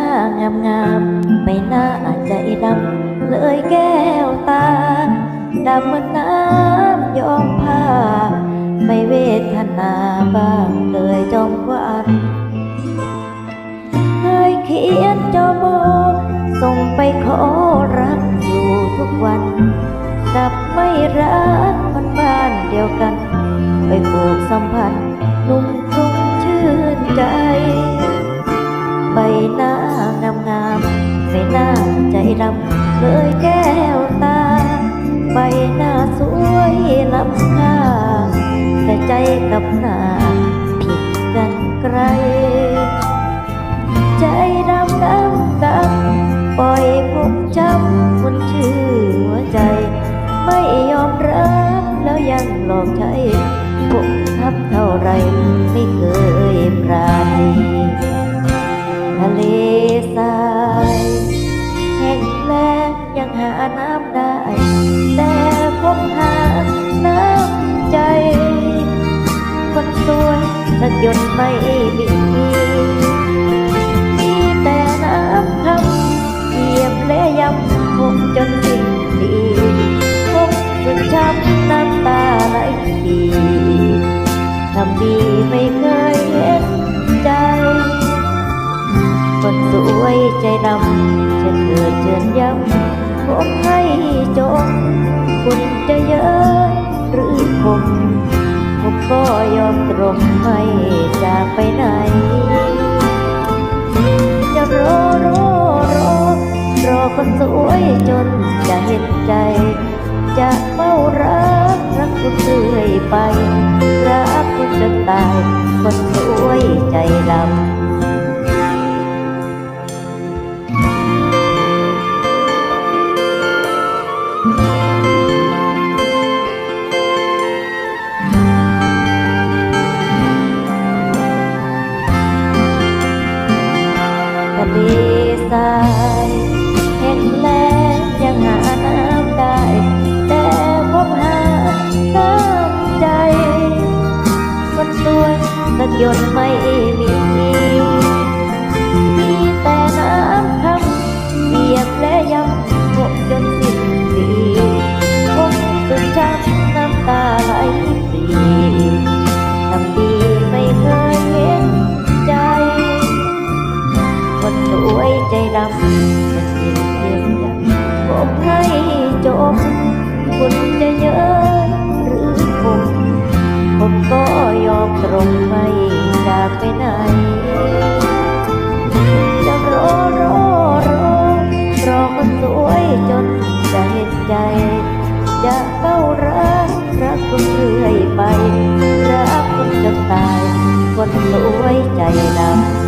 างามงามไม่น่าใจดำเลยแก้วตาดำเหมือนน้ำยอมผ้าไม่เวทนาบ้างเลยจอมวันเคยเขียนจโบส่งไปขอรักอยู่ทุกวันดับไม่รักมันบ้านเดียวกัน ไปผูกสัมพันธ์นุ่มทุ่งชื่นใจไปหน้า ไม่น่าใจดำเลยแก้วตา ใบหน้าสวยล้ำค่า แต่ใจกับหน้าผิดกันไกล ใจดำดำดำปล่อยผมช้ำคนชื่อหัวใจ ไม่ยอมรับ น้ำได้ แต่ผมหาน้ำใจ คนสวยสักหยดไม่มีมีแต่น้ำคำเหยียบและยำผมจนสิ้นดีผมสุดช้ำน้ำตาไหลดีทำดีไม่เคยเห็นใจคนสวยใจดำจะเกิดเชิญย้ำ ผมให้จบคุณจะเยอะหรือคมผมก็ยอมตรงไม่จากไปไหน จะรอรอรอรอคนสวยจนจะเห็นใจ จะเฝ้ารักรักคุณเรื่อยไป รักคุณจนตาย คนสวยใจดำ รื่อย